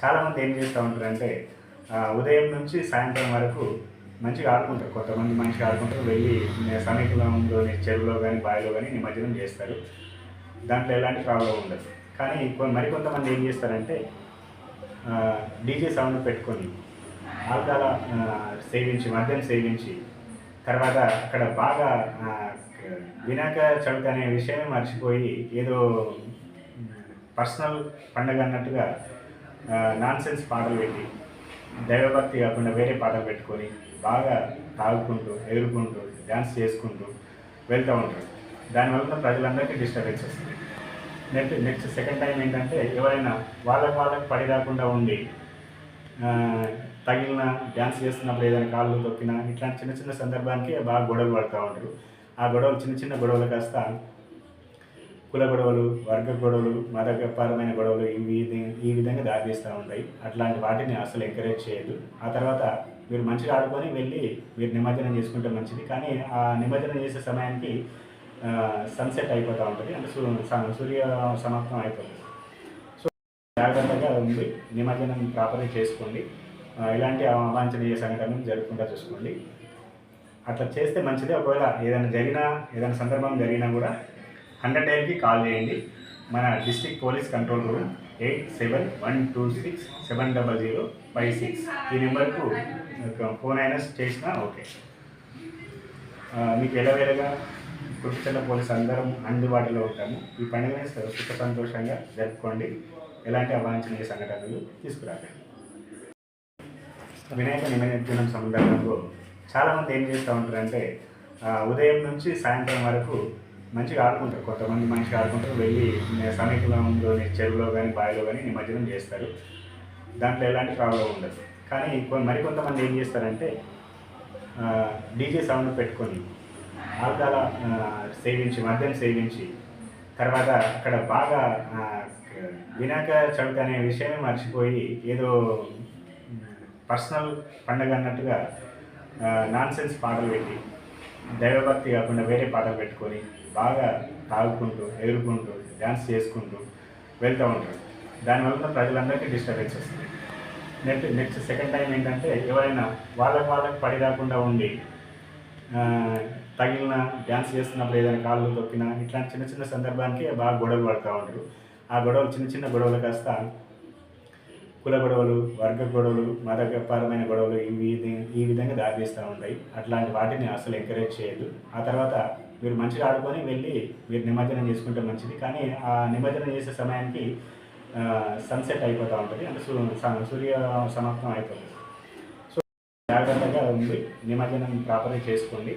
చాలామంది ఏం చేస్తూ ఉంటారంటే ఉదయం నుంచి సాయంత్రం వరకు మంచిగా ఆడుకుంటారు. కొంతమంది మంచిగా ఆడుకుంటారు. వెళ్ళి సమీపంలోని చెరువులో కానీ బావిలో కానీ నిమజ్జనం చేస్తారు. దాంట్లో ఎలాంటి ప్రాబ్లం ఉండదు. కానీ మరికొంతమంది ఏం చేస్తారంటే డీజే సౌండ్ పెట్టుకొని ఆల్కహాల్ సేవించి మద్యం సేవించి తర్వాత అక్కడ బాగా వినాక వినాయక చవితి అనే విషయమే మర్చిపోయి ఏదో పర్సనల్ పండగ అన్నట్టుగా నాన్ సెన్స్ పాటలు పెట్టి దైవభక్తి కాకుండా వేరే పాటలు పెట్టుకొని బాగా తాగుకుంటూ ఎగురుకుంటూ డ్యాన్స్ చేసుకుంటూ వెళ్తూ ఉంటారు. దానివల్ల ప్రజలందరికీ డిస్టర్బెన్స్ వస్తుంది. నెక్స్ట్ నెక్స్ట్ సెకండ్ టైం ఏంటంటే ఎవరైనా వాళ్ళకి వాళ్ళకి పడి రాకుండా ఉండి తగిలిన డ్యాన్స్ చేస్తున్నప్పుడు ఏదైనా కాళ్ళు తొక్కినా ఇట్లాంటి చిన్న చిన్న సందర్భానికి బాగా గొడవలు పడుతూ ఉంటారు. ఆ గొడవలు చిన్న చిన్న గొడవలు కాస్త కుల గొడవలు వర్గ గొడవలు మతపరమైన గొడవలు ఇవి ఈ విధంగా దారితీస్తూ ఉంటాయి. అట్లాంటి వాటిని అసలు ఎంకరేజ్ చేయదు ఆ తర్వాత మీరు మంచిగా ఆడుకొని వెళ్ళి మీరు నిమజ్జనం చేసుకుంటే మంచిది. కానీ ఆ నిమజ్జనం చేసే సమయానికి సన్సెట్ అయిపోతూ ఉంటుంది. అంటే సూ- స- సూర్య సమాప్తం అయిపోతుంది. సో జాగ్రత్తగా ఉంది నిమజ్జనం ప్రాపర్గా చేసుకోండి. ఇలాంటి అవాంఛనీయ సంఘటనలు జరగకుండా చూసుకోండి. అట్లా చేస్తే మంచిది. ఒకవేళ ఏదైనా జరిగినా ఏదైనా సందర్భం జరిగినా కూడా హండ్రెడ్ డైల్కి కాల్ చేయండి. మన district police control room eight seven one two six seven double zero five six. ఈ నెంబర్కు ఫోన్ అయినా చేసినా ఓకే. మీకు ఎలవేళగా కుటుంబ పోలీస్ అందరం అందుబాటులో ఉంటాము. ఈ పండుగని సుఖ సంతోషంగా జరుపుకోండి. ఎలాంటి అవాంఛనీయ సంఘటనలు తీసుకురాకండి. వినాయక నిమజ్జనం సందర్భంలో చాలామంది ఏం చేస్తూ ఉంటారంటే ఉదయం నుంచి సాయంత్రం వరకు మంచిగా ఆడుకుంటారు. కొంతమంది మంచిగా ఆడుకుంటారు. వెళ్ళి సమీపంలోని చెరువులో కానీ బావిలో కానీ నిమజ్జనం చేస్తారు. దాంట్లో ఎలాంటి ప్రాబ్లం ఉండదు. కానీ మరి మరికొంతమంది ఏం చేస్తారంటే డీజే సౌండ్ పెట్టుకొని ఆల్కహాల్ సేవించి మద్యం సేవించి తర్వాత అక్కడ బాగా వినాయక చవితి అనే విషయమే మర్చిపోయి ఏదో పర్సనల్ పండగ అన్నట్టుగా నాన్ సెన్స్ పాటలు పెట్టి దైవభక్తి కాకుండా వేరే పాటలు పెట్టుకొని బాగా తాగుకుంటూ ఎగురుకుంటూ డ్యాన్స్ చేసుకుంటూ వెళ్తూ ఉంటారు. దానివల్ల ప్రజలందరికీ డిస్టర్బెన్స్ వస్తుంది నెక్స్ట్ నెక్స్ట్ సెకండ్ టైం ఏంటంటే ఎవరైనా వాళ్ళకి వాళ్ళకి పడి రాకుండా ఉండి తగిలిన డ్యాన్స్ చేస్తున్నప్పుడు ఏదైనా కాళ్ళు తొక్కినా ఇట్లాంటి చిన్న చిన్న సందర్భానికి బాగా గొడవలు పడుతూ ఉంటారు. ఆ గొడవలు చిన్న చిన్న గొడవలు కాస్త కుల గొడవలు వర్గ గొడవలు మతపరమైన గొడవలు ఇవి ఈ విధంగా దారితీస్తూ ఉంటాయి. అట్లాంటి వాటిని అసలు ఎంకరేజ్ చేయదు ఆ తర్వాత మీరు మంచిగా ఆడుకొని వెళ్ళి మీరు నిమజ్జనం చేసుకుంటే మంచిది. కానీ ఆ నిమజ్జనం చేసే సమయానికి సన్సెట్ అయిపోతూ ఉంటుంది. అంటే సూ- స- సూర్య సమాప్తం అయిపోతుంది. సో జాగ్రత్తగా ఉంది నిమజ్జనం ప్రాపర్గా చేసుకోండి.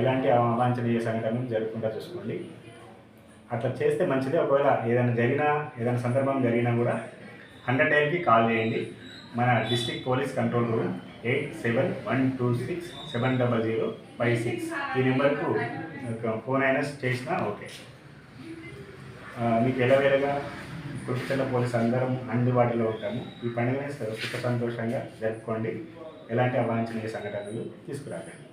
ఇలాంటి అవాంఛనీయ సంఘటనలు జరగకుండా చూసుకోండి. అట్లా చేస్తే మంచిది. ఒకవేళ ఏదైనా జరిగినా ఏదైనా సందర్భం జరిగినా కూడా హండ్రెడ్ టైంకి కాల్ చేయండి. మన district police control room eight seven one two six seven double zero five six. ఈ నెంబర్కు ఫోన్ అయినా చేసినా ఓకే. మీకు మీకు వేరేగా కుటుంబ పోలీస్ అందరం అందుబాటులో ఉంటాము. ఈ పండుగని సుఖ సంతోషంగా జరుపుకోండి. ఎలాంటి అవాంఛనీయ సంఘటనలు తీసుకురాకండి.